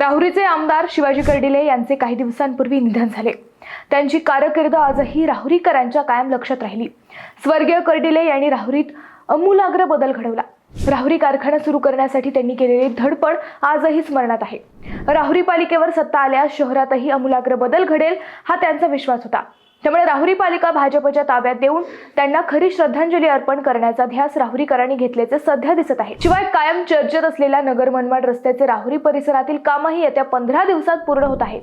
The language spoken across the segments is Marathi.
राहुरीचे आमदार शिवाजी कर्डिले यांचे काही दिवसांपूर्वी निधन झाले. त्यांची कारकीर्द आजही राहुरीकरांच्या कायम लक्षात राहिली. स्वर्गीय कर्डिले यांनी राहुरीत अमूलाग्र बदल घडवला. राहुरी कारखाना सुरू करण्यासाठी त्यांनी केलेली धडपड आजही स्मरणात आहे. राहुरी पालिकेवर सत्ता आल्यास शहरातही अमूलाग्र बदल घडेल हा त्यांचा विश्वास होता. त्यामुळे राहुरी पालिका भाजपच्या ताब्यात देऊन त्यांना खरी श्रद्धांजली अर्पण करण्याचा ध्यास राहुरीकरांनी घेतल्याचे सध्या दिसत आहे. शिवाय कायम चर्चेत असलेल्या नगर मनमाड रस्त्याचे राहुरी परिसरातील कामही येत्या पंधरा दिवसात पूर्ण होत आहे.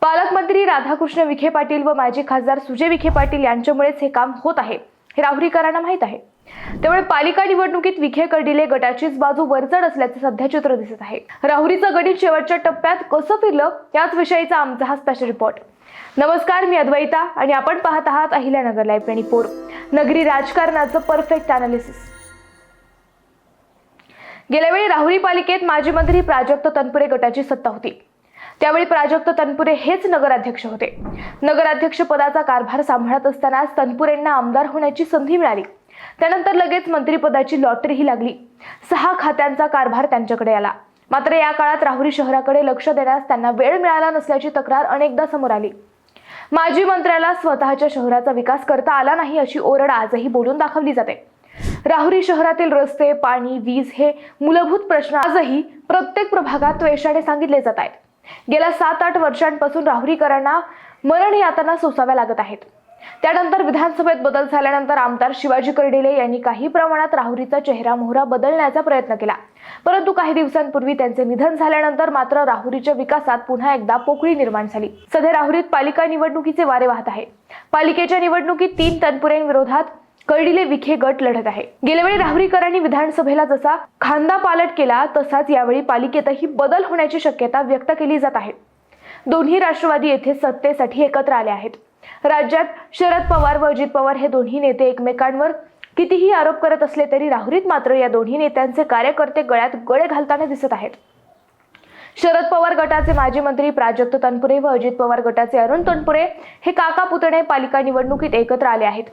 पालकमंत्री राधाकृष्ण विखे पाटील व माजी खासदार सुजय विखे पाटील यांच्यामुळेच हे काम होत आहे हे राहुरीकरांना माहीत आहे. त्यामुळे पालिका निवडणुकीत विखे कर्डिले गटाचीच बाजू वरचढ असल्याचे सध्या चित्र दिसत आहे. राहुरीचं गणित शेवटच्या टप्प्यात कसं फिरलं याच विषयीचा आमचा हा स्पेशल रिपोर्ट नमस्कार मी अद्वैता आणि आपण पाहत आहात अहिल्यानगर लाईव्ह ट्वेंटी फोर नगरी राजकारणाचं परफेक्ट अनालिसिस गेल्यावेळी राहुरी पालिकेत माजी मंत्री प्राजक्त तनपुरे गटाची सत्ता होती. त्यावेळी प्राजक्त तनपुरे हेच नगराध्यक्ष होते. नगराध्यक्ष पदाचा कारभार सांभाळत असतानाच तनपुरेंना आमदार होण्याची संधी मिळाली. त्यानंतर लगेच मंत्रिपदाची लॉटरीही लागली. सहा खात्यांचा कारभार त्यांच्याकडे आला. मात्र या काळात राहुरी शहराकडे लक्ष देण्यास त्यांना वेळ मिळाला नसल्याची तक्रार अनेकदा समोर आली. माजी मंत्र्याला स्वतःच्या शहराचा विकास करता आला नाही अशी ओरड आजही बोलून दाखवली जाते. राहुरी शहरातील रस्ते पाणी वीज हे मूलभूत प्रश्न आजही प्रत्येक प्रभागात त्वेषाने सांगितले जात आहेत. गेल्या सात आठ वर्षांपासून राहुरीकरांना मरण यातना सोसाव्या लागत आहेत. त्यानंतर विधानसभेत बदल झाल्यानंतर आमदार शिवाजी कर्डिले यांनी काही प्रमाणात राहुरीचा चेहरा मोहरा बदलण्याचा प्रयत्न केला. परंतु काही दिवसांपूर्वी त्यांचे निधन झाल्यानंतर मात्र राहुरीच्या विकासात पुन्हा एकदा पोकळी निर्माण झाली. सध्या राहुरीत पालिका निवडणुकीचे वारे वाहत आहे. पालिकेच्या निवडणुकीत तीन तनपुरेंविरोधात कर्डिले विखे गट लढत आहे. गेल्यावेळी राहुरीकरांनी विधानसभेला जसा खांदा पालट केला तसाच यावेळी पालिकेतही बदल होण्याची शक्यता व्यक्त केली जात आहे. दोन्ही राष्ट्रवादी येथे सत्तेसाठी एकत्र आले आहेत. राज्यात शरद पवार व अजित पवार हे दोन्ही नेते एकमेकांवर कितीही आरोप करत असले तरी राहुरीत मात्र या दोन्ही नेत्यांचे कार्यकर्ते गळ्यात गळे घालताना दिसत आहेत. शरद पवार गटाचे माजी मंत्री प्राजक्त तनपुरे व अजित पवार गटाचे अरुण तनपुरे हे काका पुतणे पालिका निवडणुकीत एकत्र आले आहेत.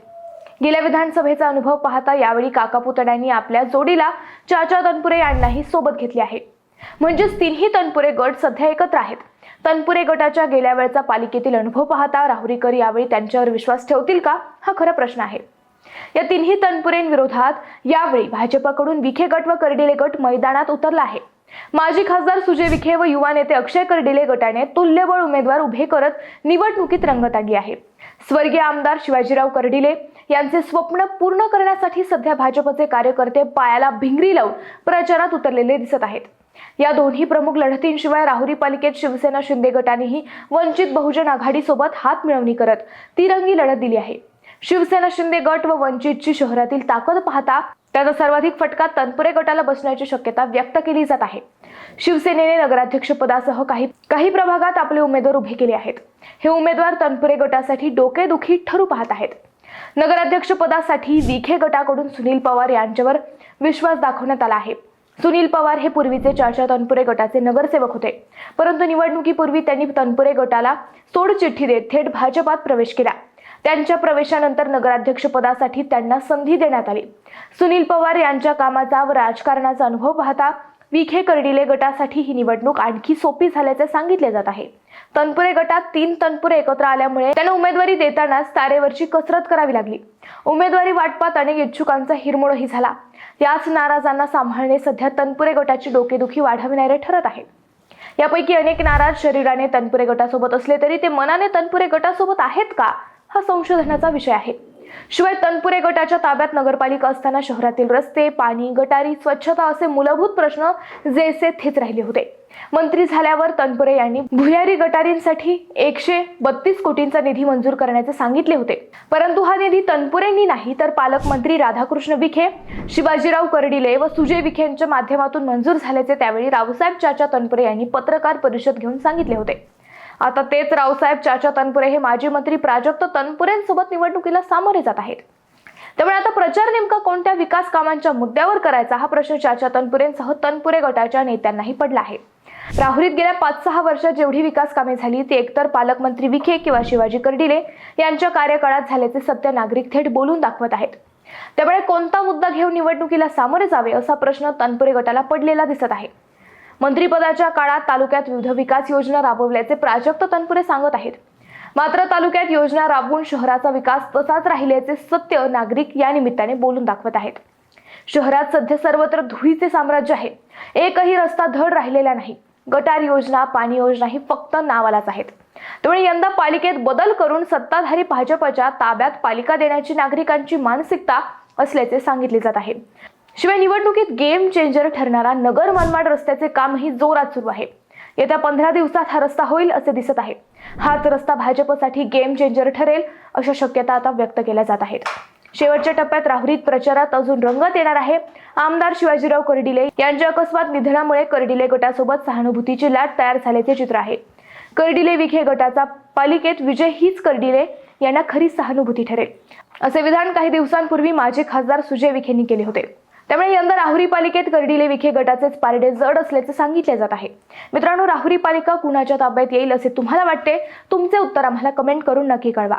गेल्या विधानसभेचा अनुभव पाहता यावेळी काका पुतण्यांनी आपल्या जोडीला चाचा तनपुरे यांनाही सोबत घेतले आहे. म्हणजेच तिन्ही तनपुरे गट सध्या एकत्र आहेत. तनपुरे गटाच्या गेल्या वेळचा पालिकेतील अनुभव पाहता राहुरीकर यावेळी त्यांच्यावर विश्वास ठेवतील का? हा खरा प्रश्न आहे. या तिन्ही तनपुरेंविरोधात यावेळी भाजपकडून विखे गट व कर्डिले गट मैदानात उतरला आहे. माजी खासदार सुजय विखे व युवा नेते अक्षय कर्डिले गटाने तुल्यबळ उमेदवार उभे करत निवडणुकीत रंगत आली आहे. स्वर्गीय आमदार शिवाजीराव कर्डिले यांचे स्वप्न पूर्ण करण्यासाठी सध्या भाजपचे कार्यकर्ते पायाला भिंगरी लावून प्रचारात उतरलेले दिसत आहेत. या दोन्ही प्रमुख लढतींशिवाय राहुरी पालिकेत शिवसेना शिंदे गटानेही वंचित बहुजन आघाडीसोबत हात मिळवणी करत तिरंगी लढत दिली आहे. शिवसेना शिंदे गट व वंचितची शहरातील ताकद पाहता त्याचा सर्वाधिक फटका तनपुरे गटाला बसण्याची शक्यता व्यक्त केली जात आहे. शिवसेनेने नगराध्यक्षपदासह काही काही प्रभागात आपले उमेदवार उभे केले आहेत. हे उमेदवार तनपुरे गटासाठी डोकेदुखी ठरू पाहत आहेत. नगराध्यक्षपदासाठी विखे गटाकडून सुनील पवार यांच्यावर विश्वास दाखवण्यात आला आहे. सुनील पवार हे पूर्वीचे चारच्या तनपुरे गटाचे नगरसेवक होते. परंतु निवडणुकीपूर्वी त्यांनी तनपुरे गटाला सोडचिठ्ठी देत थेट भाजपात प्रवेश केला. त्यांच्या प्रवेशानंतर नगराध्यक्षपदासाठी त्यांना संधी देण्यात आली. सुनील पवार यांच्या कामाचा व राजकारणाचा अनुभव पाहता विखे कर्डिले गटासाठी ही निवडणूक आणखी सोपी झाल्याचे सांगितले जात आहे. तनपुरे गटात तीन तनपुरे एकत्र आल्यामुळे त्यांना उमेदवारी देतानाच तारेवरची कसरत करावी लागली. उमेदवारी वाटपात अनेक इच्छुकांचा हिरमोडही झाला. याच नाराजांना सांभाळणे सध्या तनपुरे गटाची डोकेदुखी वाढविणारे ठरत आहे यापैकी अनेक नाराज शरीराने तनपुरे गटासोबत असले तरी ते मनाने तनपुरे गटासोबत आहेत का? हा संशोधनाचा विषय आहे. शिवाय तनपुरे गटाच्या ताब्यात नगरपालिका असताना शहरातील रस्ते पाणी गटारी स्वच्छता असे मूलभूत प्रश्न जेसे थेच राहिले होते. मंत्री झाल्यावर तनपुरे यांनी भुयारी गटारींसाठी एकशे बत्तीस कोटींचा निधी मंजूर करण्याचे सांगितले होते. परंतु हा निधी तनपुरेंनी नाही तर पालकमंत्री राधाकृष्ण विखे शिवाजीराव कर्डिले व सुजय विखे यांच्या माध्यमातून मंजूर झाल्याचे त्यावेळी रावसाहेब चाचा तनपुरे यांनी पत्रकार परिषद घेऊन सांगितले होते. आता तेच रावसाहेब चाचा तनपुरे हे माजी मंत्री प्राजक्त तनपुरेंसोबत निवडणुकीला सामोरे जात आहेत. त्यामुळे आता प्रचार नेमका कोणत्या विकास कामांच्या मुद्द्यावर करायचा हा प्रश्न चाचा तनपुरेंसह तनपुरे गटाच्या नेत्यांनाही पडला आहे. राहुरीत गेल्या पाच सहा वर्षात जेवढी विकास कामे झाली ती एकतर पालकमंत्री विखे किंवा शिवाजी कर्डिले यांच्या कार्यकाळात झाल्याचे सत्य नागरिक थेट बोलून दाखवत आहेत. त्यामुळे कोणता मुद्दा घेऊन निवडणुकीला सामोरे जावे असा प्रश्न तनपुरे गटाला पडलेला दिसत आहे. मंत्रिपदाच्या काळात तालुक्यात विविध विकास योजना राबवल्याचे प्राजक्त तनपुरे सांगत आहेत. मात्र तालुक्यात योजना राबवून शहराचा विकास तसाच राहिल्याचे सत्य नागरिक या निमित्ताने बोलून दाखवत आहेत. शहरात सध्या सर्वत्र धुळीचे साम्राज्य आहे. एकही रस्ता धड राहिलेला नाही. गटार योजना पाणी योजना ही फक्त नावालाच आहेत. त्यामुळे यंदा पालिकेत बदल करून सत्ताधारी भाजपच्या ताब्यात पालिका देण्याची नागरिकांची मानसिकता असल्याचे सांगितले जात आहे. शिवाय निवडणुकीत गेम चेंजर ठरणारा नगर मनमाड रस्त्याचे कामही जोरात सुरू आहे. येत्या पंधरा दिवसात हा रस्ता होईल असे दिसत आहे. हाच रस्ता भाजपसाठी गेम चेंजर ठरेल अशा शक्यता आता व्यक्त केल्या जात आहेत. शेवटच्या टप्प्यात राहुरीत प्रचारात अजून रंगत येणार आहे. आमदार शिवाजीराव कर्डिले यांच्या अकस्मात निधनामुळे कर्डिले गटासोबत सहानुभूतीची लाट तयार झाल्याचे चित्र आहे. कर्डिले विखे गटाचा पालिकेत विजय हीच कर्डिले यांना खरी सहानुभूती ठरेल. असे विधान काही दिवसांपूर्वी माजी खासदार सुजय विखेंनी केले होते. त्यामुळे यंदा राहुरी पालिकेत कर्डिले विखे गटाचेच पारडे जड असल्याचे सांगितले जात आहे. मित्रांनो राहुरी पालिका कुणाच्या ताब्यात येईल असे तुम्हाला वाटते? तुमचे उत्तर आम्हाला कमेंट करून नक्की कळवा.